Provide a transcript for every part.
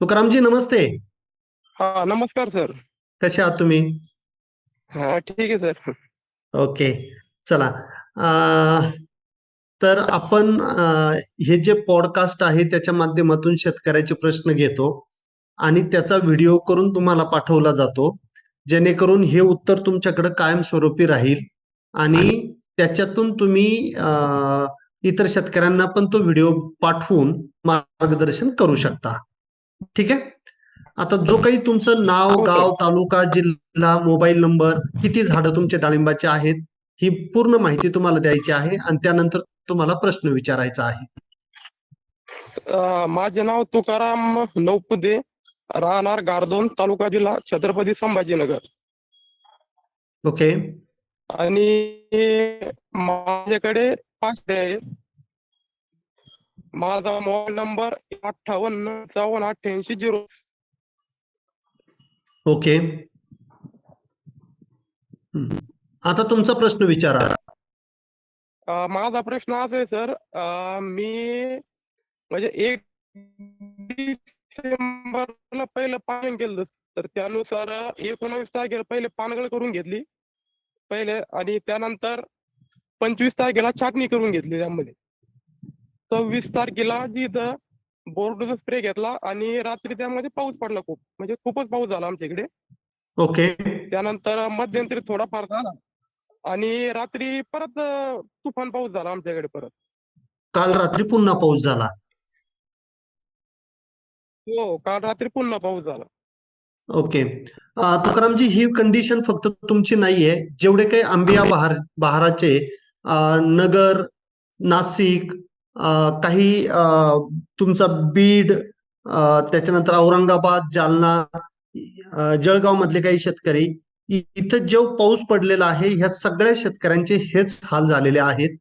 तुकारामजी नमस्ते. हा नमस्कार सर. कसे आहात तुम्ही? हा ठीक आहे सर. ओके चला. अं, तर आपण हे जे पॉडकास्ट आहे त्याच्या माध्यमातून शेतकऱ्याचे प्रश्न घेतो आणि त्याचा व्हिडिओ करून तुम्हाला पाठवला जातो. जेणेकरून हे उत्तर तुमच्याकडे कायमस्वरूपी राहील आणि त्याच्यातून तुम्ही इतर शेतकऱ्यांना पण तो व्हिडिओ पाठवून मार्गदर्शन करू शकता. ठीक आहे? आता जो काही तुमचं नाव हो, सर. गाव तालुका जिल्हा मोबाईल नंबर किती झाडं तुमच्या डाळिंबाची आहेत ही पूर्ण माहिती तुम्हाला द्यायची आहे आणि त्यानंतर तुम्हाला प्रश्न विचारायचा आहे. माझे नाव तुकाराम नौपुदे राहणार गारदोन तालुका जिल्हा छत्रपती संभाजीनगर. ओके. आणि माझ्याकडे पाच आहेत. माझा मोबाईल नंबर अठ्ठावन्न चव्वन्न अठ्ठ्याऐंशी झिरो. ओके. आता तुमचा प्रश्न विचारा. अं, माझा प्रश्न असा आहे सर. अं, मी म्हणजे एक डिसेंबरला पहिलं पालन केलं तर त्यानुसार एकोणावीस तारखेला पहिले पानगळ करून घेतली. पहिले आणि त्यानंतर पंचवीस तारखेला छाटणी करून घेतली त्यामध्ये सव्वीस तारखेला जिथं बोर्डचा स्प्रे घेतला आणि रात्री त्यामध्ये पाऊस पडला खूप. म्हणजे खूपच पाऊस झाला आमच्या इकडे. ओके. त्यानंतर मध्यंतरी थोडाफार झाला आणि रात्री परत तुफान पाऊस झाला आमच्याकडे परत. काल रात्री पुन्हा पाऊस झाला. हो काल रात्री पुन्हा पाऊस झाला. ओके. तुकारामजी ही कंडिशन फक्त तुमची नाहीये. जेवढे काही आंबिया बहार बहाराचे नगर नाशिक काही तुमचा बीड त्याच्यानंतर औरंगाबाद जालना जळगाव मधले काही शेतकरी इथं जो पाऊस पडलेला आहे ह्या सगळ्या शेतकऱ्यांचे हेच हाल झालेले आहेत.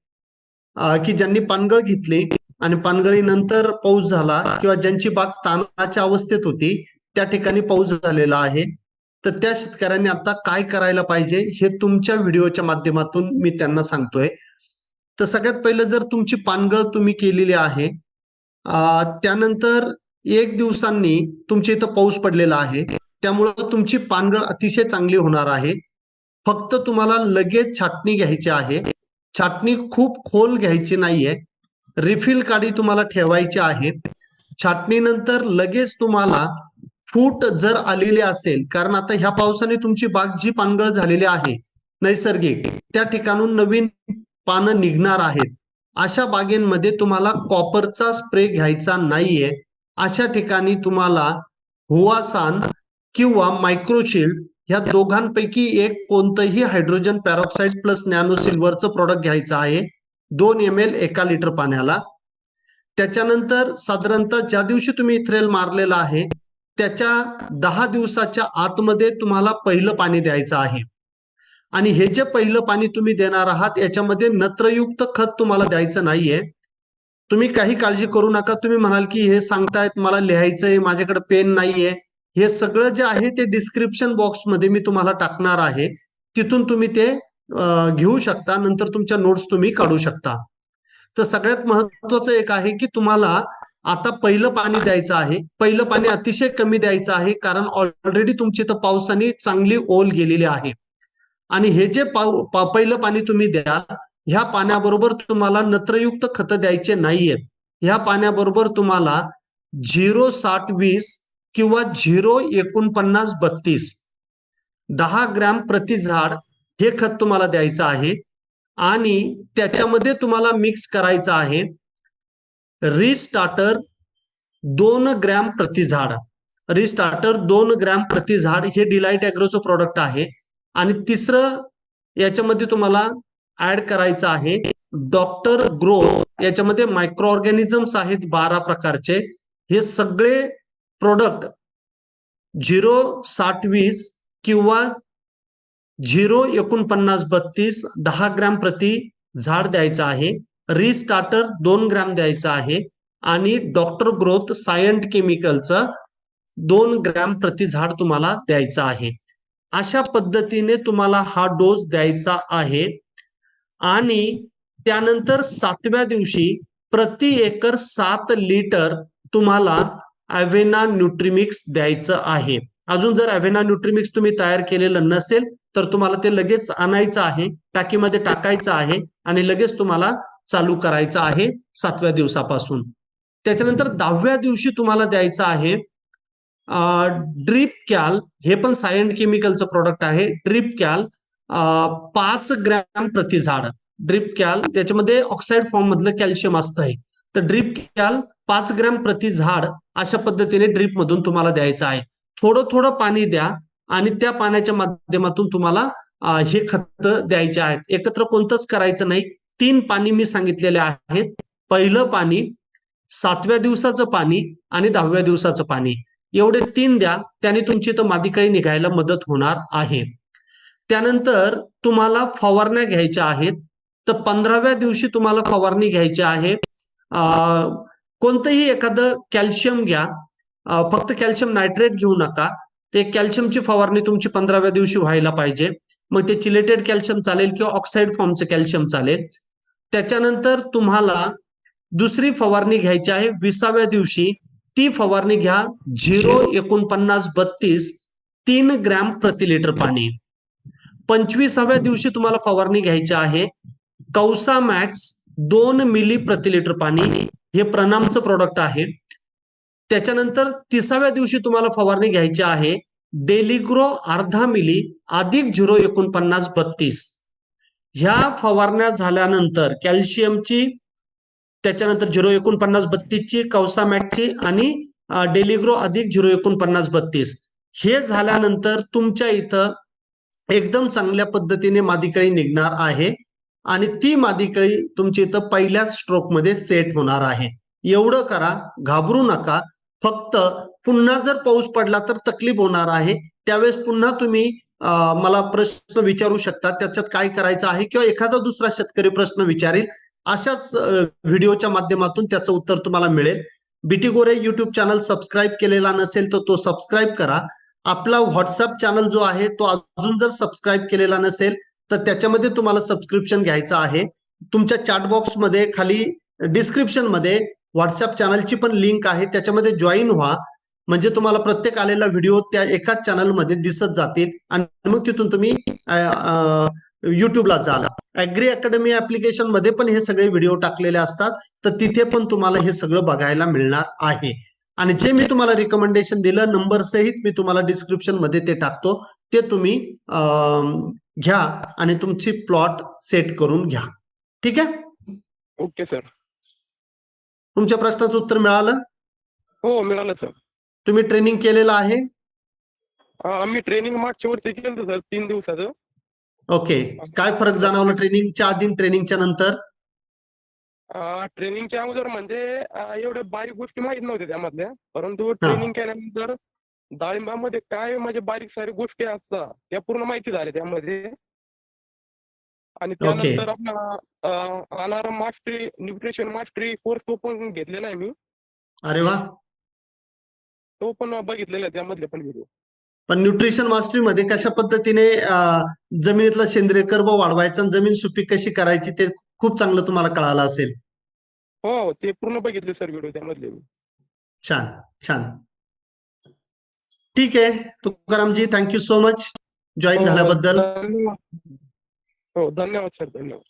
की ज्यांनी पानगळ घेतली आणि पानगळीनंतर पाऊस झाला किंवा ज्यांची बाग तानाच्या अवस्थेत होती त्या ठिकाणी पाऊस झालेला आहे. तर त्या शेतकऱ्यांनी आता काय करायला पाहिजे हे तुमच्या व्हिडिओच्या माध्यमातून मी त्यांना सांगतोय. तर सगळ्यात पहिलं जर तुमची पानगळ तुम्ही केलेली आहे त्यानंतर एक दिवसांनी तुमच्या इथं पाऊस पडलेला आहे. त्यामुळं तुमची पानगळ अतिशय चांगली होणार आहे. फक्त तुम्हाला लगेच छाटणी घ्यायची आहे. छाटणी खूप खोल घ्यायची नाहीये. रिफिल काडी तुम्हाला ठेवायची आहे. छाटणीनंतर लगेच तुम्हाला फूट जर आलेली असेल कारण आता ह्या पावसाने तुमची बाग जी पानगळ झालेली आहे नैसर्गिक त्या ठिकाणून नवीन पानं निघणार आहेत. अशा बागेंमध्ये तुम्हाला कॉपरचा स्प्रे घ्यायचा नाहीये. अशा ठिकाणी तुम्हाला हुवासान किंवा मायक्रोशिल्ड ह्या दोघांपैकी एक कोणतंही हायड्रोजन पॅरॉक्साईड प्लस नॅनो सिल्वरचं प्रोडक्ट घ्यायचं आहे. दोन एम एल एका लिटर पाण्याला. त्याच्यानंतर साधारणतः ज्या दिवशी तुम्ही इथ्रेल मारलेला आहे त्याच्या दहा दिवसाच्या आतमध्ये तुम्हाला पहिलं पाणी द्यायचं आहे. आणि हे जे पहिलं पाणी तुम्ही देणार आहात याच्यामध्ये नत्रयुक्त खत तुम्हाला द्यायचं नाहीये. तुम्ही काही काळजी करू नका. तुम्ही म्हणाल की हे सांगतायत मला लिहायचंय माझ्याकडे पेन नाहीये. हे सगळं जे आहे ते डिस्क्रिप्शन बॉक्समध्ये मी तुम्हाला टाकणार आहे. तिथून तुम्ही ते घेऊ शकता. नंतर तुमच्या नोट्स तुम्ही काढू शकता. तर सगळ्यात महत्वाचं एक आहे की तुम्हाला आता पहिलं पाणी द्यायचं आहे. पहिलं पाणी अतिशय कमी द्यायचं आहे कारण ऑलरेडी तुमची तर पावसाने चांगली ओल गेलेली आहे. आणि हे जे पा- पहिलं पाणी तुम्ही द्याल ह्या पाण्याबरोबर तुम्हाला नत्रयुक्त खतं द्यायचे नाहीयेत. ह्या पाण्याबरोबर तुम्हाला झिरो साठ वीस किंवा झिरो एकोणपन्नास बत्तीस दहा ग्रॅम प्रति झाड हे खत तुम्हाला द्यायचं आहे. आणि त्याच्यामध्ये तुम्हाला मिक्स करायचं आहे रिस्टार्टर दोन ग्रॅम प्रति झाड. रिस्टार्टर दोन ग्रॅम प्रति झाड हे डिलाईट अॅग्रोचं प्रोडक्ट आहे. आणि तिसरं याच्यामध्ये तुम्हाला ऍड करायचं आहे डॉक्टर ग्रो याच्यामध्ये मायक्रो ऑर्गॅनिझम्स आहेत बारा प्रकारचे. हे सगळे प्रोडक्ट झिरो साठ वीस किंवा झिरो एकोणपन्नास बत्तीस दहा ग्रॅम प्रति झाड द्यायचं आहे. रिस्टार्टर दोन ग्रॅम द्यायचं आहे. आणि डॉक्टर ग्रोथ सायंट केमिकलचं दोन ग्रॅम प्रति झाड तुम्हाला द्यायचं आहे. अशा पद्धतीने तुम्हाला हा डोस द्यायचा आहे. आणि त्यानंतर सातव्या दिवशी प्रति एकर सात लिटर तुम्हाला अव्हेना न्यूट्रिमिक्स द्यायचं आहे. अजून जर अव्हेना न्यूट्रिमिक्स तुम्ही तयार केलेलं नसेल तर तुम्हाला ते लगेच आणायचं आहे टाकीमध्ये टाकायचं आहे आणि लगेच तुम्हाला चालू करायचं आहे सातव्या दिवसापासून. त्याच्यानंतर दहाव्या दिवशी तुम्हाला द्यायचं आहे ड्रीप कॅल हे पण सायंट केमिकलचं प्रोडक्ट आहे. ड्रीप कॅल पाच ग्रॅम प्रति झाड. ड्रीप कॅल त्याच्यामध्ये ऑक्साईड फॉर्म मधलं कॅल्शियम असतं आहे तर ड्रीप कॅल पाच ग्रॅम प्रति झाड अशा पद्धतीने ड्रीप मधून तुम्हाला द्यायचं आहे. थोडं थोडं पाणी द्या आणि त्या पाण्याच्या माध्यमातून तुम्हाला हे खत द्यायचे आहेत. एकत्र कोणतंच करायचं नाही. तीन पाणी मी सांगितलेले आहेत. पहिलं पाणी सातव्या दिवसाचं पाणी आणि दहाव्या दिवसाचं पाणी. एवढे तीन द्या त्याने तुमची तर मादीकळी निघायला मदत होणार आहे. त्यानंतर तुम्हाला फवारण्या घ्यायच्या आहेत. तर पंधराव्या दिवशी तुम्हाला फवारणी घ्यायची आहे. कोणतंही एखादं कॅल्शियम घ्या. फक्त कॅल्शियम नायट्रेट घेऊ नका. ते कॅल्शियमची फवारणी तुमची पंधराव्या दिवशी व्हायला पाहिजे. मग ते चिलेटेड कॅल्शियम चालेल किंवा ऑक्साईड फॉर्मचं कॅल्शियम चालेल. त्याच्यानंतर तुम्हाला दुसरी फवारणी घ्यायची आहे. विसाव्या दिवशी ती फवारणी घ्या. झिरो एकोणपन्नास बत्तीस तीन ग्रॅम प्रति लिटर पाणी. पंचवीसाव्या दिवशी तुम्हाला फवारणी घ्यायची आहे. कौसा मॅक्स दोन मिली प्रति लिटर पाणी हे प्रणामचं प्रोडक्ट आहे. त्याच्यानंतर तिसाव्या दिवशी तुम्हाला फवारणी घ्यायची आहे. डेलिग्रो अर्धा मिली अधिक झिरो एकोणपन्नास बत्तीस. ह्या फवारण्या झाल्यानंतर कॅल्शियमची त्याच्यानंतर झिरो एकोणपन्नास बत्तीसची कौसामॅकची आणि डेलिग्रो अधिक झिरो एकोणपन्नास बत्तीस. हे झाल्यानंतर तुमच्या इथं एकदम चांगल्या पद्धतीने मादीकळी निघणार आहे आणि ती मादीकळी तुमच्या इथं पहिल्याच स्ट्रोकमध्ये सेट होणार आहे. एवढं करा घाबरू नका. फक्त पुन्हा जर पाऊस पडला तर तकलीफ होणार आहे. त्यावेळेस पुन्हा तुम्ही मला प्रश्न विचारू शकता. त्याच्यात काय करायचं आहे किंवा एखादा दुसरा शेतकरी प्रश्न विचारेल. अशाच व्हिडिओच्या माध्यमातून त्याचं उत्तर तुम्हाला मिळेल. BT Gore YouTube channel subscribe केलेला नसेल तर तो सबस्क्राईब करा. आपला व्हॉट्सअप चॅनल जो आहे तो अजून जर सबस्क्राईब केलेला नसेल तर त्याच्यामध्ये तुम्हाला सबस्क्रिप्शन घ्यायचं आहे. तुमच्या चॅटबॉक्समध्ये मध्ये खाली डिस्क्रिप्शनमध्ये व्हॉट्सअप चॅनलची पण लिंक आहे. त्याच्यामध्ये जॉईन व्हा. म्हणजे तुम्हाला प्रत्येक आलेला व्हिडिओ त्या एकाच चॅनलमध्ये दिसत जातील. आणि मग तिथून तुम्ही युट्यूबला जा. अॅग्री अकॅडमी ऍप्लिकेशनमध्ये पण हे सगळे व्हिडिओ टाकलेले असतात. तर तिथे पण तुम्हाला हे सगळं बघायला मिळणार आहे. आणि जे मी तुम्हाला रिकमेंडेशन दिलं नंबर सहित मी तुम्हाला डिस्क्रिप्शनमध्ये ते टाकतो. ते तुम्ही घ्या आणि तुमची प्लॉट सेट करून घ्या. ठीक आहे? Okay sir. तुमच्या प्रश्नाचं उत्तर मिळालं? हो मिळालं सर. तुम्ही ट्रेनिंग केलेलं आहे? आम्ही ट्रेनिंग मागच्या वर्षी केलं सर तीन दिवसाचं. ओके. काय फरक जाणवलं ट्रेनिंगच्या आधी ट्रेनिंगच्या नंतर? ट्रेनिंगच्या अगोदर म्हणजे एवढ्या बारीक गोष्टी माहीत नव्हत्या त्यामधल्या. परंतु ट्रेनिंग केल्यानंतर डाळिंबामध्ये काय म्हणजे बारीक सारी गोष्टी असतात त्या पूर्ण माहिती झाल्या त्यामध्ये. आणि त्यानंतर आपला अनार मास्टरी न्यूट्रिशन मास्टरी कोर्स तो पण घेतलेला आहे मी. अरे वा. तो पण बघितलेला आहे त्यामधले पण व्हिडिओ. पण न्यूट्रिशन मास्टरी मध्ये कशा पद्धतीने जमिनीतला सेंद्रिय कर्ब वाढवायचा आणि जमीन सुपीक कशी करायची ते खूप चांगलं तुम्हाला कळालं असेल. हो ते पूर्ण बघितले सर व्हिडिओ त्यामधले छान छान. ठीक आहे Tukaramji thank you so much join हो, झाल्याबद्दल. हो धन्यवाद सर धन्यवाद.